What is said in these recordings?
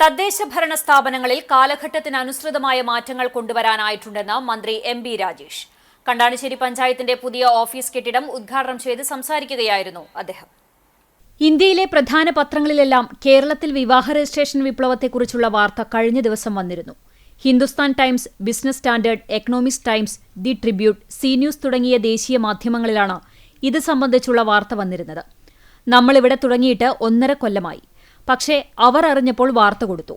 തദ്ദേശ ഭരണ സ്ഥാപനങ്ങളിൽ കാലഘട്ടത്തിനനുസൃതമായ മാറ്റങ്ങൾ കൊണ്ടുവരാനായിട്ടുണ്ടെന്ന് മന്ത്രി എം ബി രാജേഷ്. കണ്ടാണിശ്ശേരി പഞ്ചായത്തിന്റെ പുതിയ ഓഫീസ് കെട്ടിടം ഉദ്ഘാടനം ചെയ്ത് സംസാരിക്കുകയായിരുന്നു അദ്ദേഹം. ഇന്ത്യയിലെ പ്രധാന പത്രങ്ങളിലെല്ലാം കേരളത്തിൽ വിവാഹ രജിസ്ട്രേഷൻ വിപ്ലവത്തെക്കുറിച്ചുള്ള വാർത്ത കഴിഞ്ഞ ദിവസം വന്നിരുന്നു. Hindustan Times Business Standard Economics Times the Tribune C News തുടങ്ങിയ ദേശീയ മാധ്യമങ്ങളിലാണ് ഇത് സംബന്ധിച്ചുള്ള വാർത്ത വന്നിരുന്നത്. നമ്മളിവിടെ തുടങ്ങിയിട്ട് ഒന്നര കൊല്ലമായി. പക്ഷേ അവർ അറിഞ്ഞപ്പോൾ വാർത്ത കൊടുത്തു.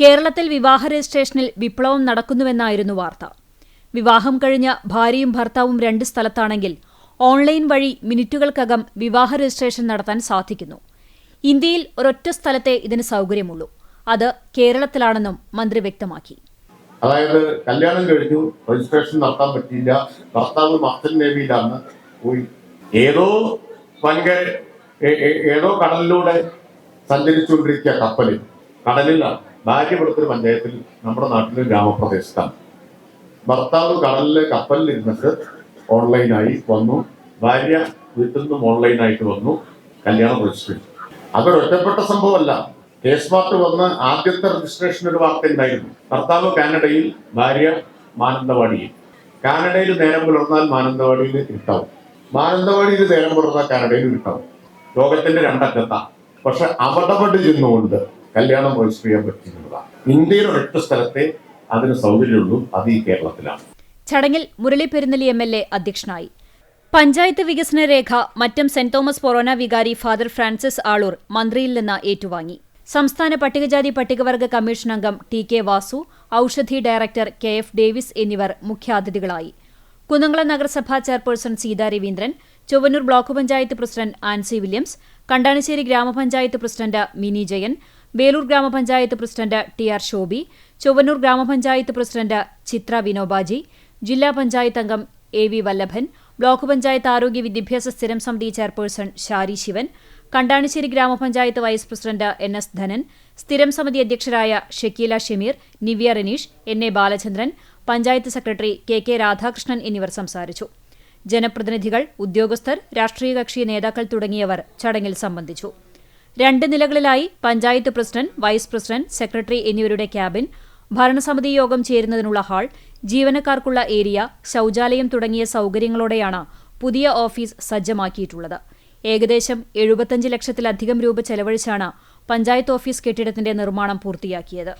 കേരളത്തിൽ വിവാഹ രജിസ്ട്രേഷനിൽ വിപ്ലവം നടക്കുന്നുവെന്നായിരുന്നു വാർത്ത. വിവാഹം കഴിഞ്ഞ ഭാര്യയും ഭർത്താവും രണ്ട് സ്ഥലത്താണെങ്കിൽ ഓൺലൈൻ വഴി മിനിറ്റുകൾക്കകം വിവാഹ രജിസ്ട്രേഷൻ നടത്താൻ സാധിക്കുന്നു. ഇന്ത്യയിൽ ഒരൊറ്റ സ്ഥലത്തെ ഇതിന് സൗകര്യമുള്ളൂ. അത് കേരളത്തിലാണെന്നും മന്ത്രി വ്യക്തമാക്കി. അതായത് കല്യാണം കഴിഞ്ഞു രജിസ്ട്രേഷൻ നടത്താൻ പറ്റിയില്ല ഭർത്താവ് മർച്ചൻ നേവിയിലാണ് പോയി. ഏതോ ഏതോ കടലിലൂടെ സഞ്ചരിച്ചുകൊണ്ടിരിക്കുക കപ്പലിൽ കടലിലാണ് ഒരു പഞ്ചായത്തിൽ നമ്മുടെ നാട്ടിലെ ഗ്രാമപ്രദേശത്താണ്. ഭർത്താവ് കടലിലെ കപ്പലിൽ ഇരുന്നിട്ട് ഓൺലൈനായി വന്നു. ഭാര്യ വീട്ടിൽ നിന്നും ഓൺലൈനായിട്ട് വന്നു. കല്യാണം രജിസ്റ്റർ ചെയ്തു അതൊരു ഒറ്റപ്പെട്ട സംഭവമല്ല. കേസ് മാർട്ട് വന്ന് ആദ്യത്തെ രജിസ്ട്രേഷൻ ഒരു വാർത്ത ഉണ്ടായിരുന്നു. ഭർത്താവ് കാനഡയിൽ ഭാര്യ മാനന്തവാടിയിൽ. കാനഡയിൽ നേരം പുലർന്നാൽ മാനന്തവാടിയിൽ ഇരുട്ടാവും. മാനന്തവാടിയിൽ നേരം പുലർന്നാൽ കാനഡയിൽ ഇരുട്ടാവും. ലോകത്തിന്റെ രണ്ടറ്റത്താ. പക്ഷെ അവിടപെട്ട് ചെന്നുകൊണ്ട് കല്യാണം രജിസ്റ്റർ ചെയ്യാൻ പറ്റുന്നതാണ് ഇന്ത്യയിൽ ഒരൊറ്റ സ്ഥലത്തെ അതിന് സൗകര്യമുള്ളൂ. അത് ഈ കേരളത്തിലാണ്. ചടങ്ങിൽ Murali Perunnali M L A അധ്യക്ഷനായി. പഞ്ചായത്ത് വികസന രേഖ മറ്റം സെന്റ് തോമസ് പൊറോന വികാരി ഫാദർ ഫ്രാൻസിസ് ആളൂർ മന്ത്രിയിൽ നിന്ന് ഏറ്റുവാങ്ങി. സംസ്ഥാന പട്ടികജാതി പട്ടികവർഗ കമ്മീഷൻ അംഗം T K Vasu Oushadhi director K F Davis എന്നിവർ മുഖ്യാതിഥികളായി. കുന്നംകുളം നഗരസഭാ chairperson Seetha Raveendran Chovvannur block panchayat president Ancy Williams Kandanissery ഗ്രാമപഞ്ചായത്ത് പ്രസിഡന്റ് മിനി ജയൻ വേലൂർ ഗ്രാമപഞ്ചായത്ത് president T R Shobhi Chovvannur ഗ്രാമപഞ്ചായത്ത് പ്രസിഡന്റ് ചിത്ര വിനോബാജി ജില്ലാ പഞ്ചായത്ത് അംഗം A V Vallabhan block panchayat ആരോഗ്യ വിദ്യാഭ്യാസ സ്ഥിരം സമിതി ചെയർപേഴ്സൺ ഷാരി ശിവൻ കണ്ടാണിശ്ശേരി ഗ്രാമപഞ്ചായത്ത് vice president N S Dhanan സ്ഥിരം സമിതി അധ്യക്ഷരായ Shakeela Shameer Nivya Raneesh N A Balachandran panchayat secretary K K Radhakrishnan എന്നിവർ സംസാരിച്ചു. ജനപ്രതിനിധികൾ ഉദ്യോഗസ്ഥർ രാഷ്ട്രീയ കക്ഷി നേതാക്കൾ തുടങ്ങിയവർ ചടങ്ങിൽ സംബന്ധിച്ചു. രണ്ട് നിലകളിലായി panchayat president vice president secretary എന്നിവരുടെ ക്യാബിൻ ഭരണസമിതി യോഗം ചേരുന്നതിനുള്ള ഹാൾ ജീവനക്കാർക്കുള്ള ഏരിയ ശൌചാലയം തുടങ്ങിയ സൌകര്യങ്ങളോടെയാണ് പുതിയ ഓഫീസ് സജ്ജമാക്കിയിട്ടുള്ളത്. ഏകദേശം എഴുപത്തഞ്ച് ലക്ഷത്തിലധികം രൂപ ചെലവഴിച്ചാണ് പഞ്ചായത്ത് ഓഫീസ് കെട്ടിടത്തിന്റെ നിർമ്മാണം പൂർത്തിയാക്കിയത്.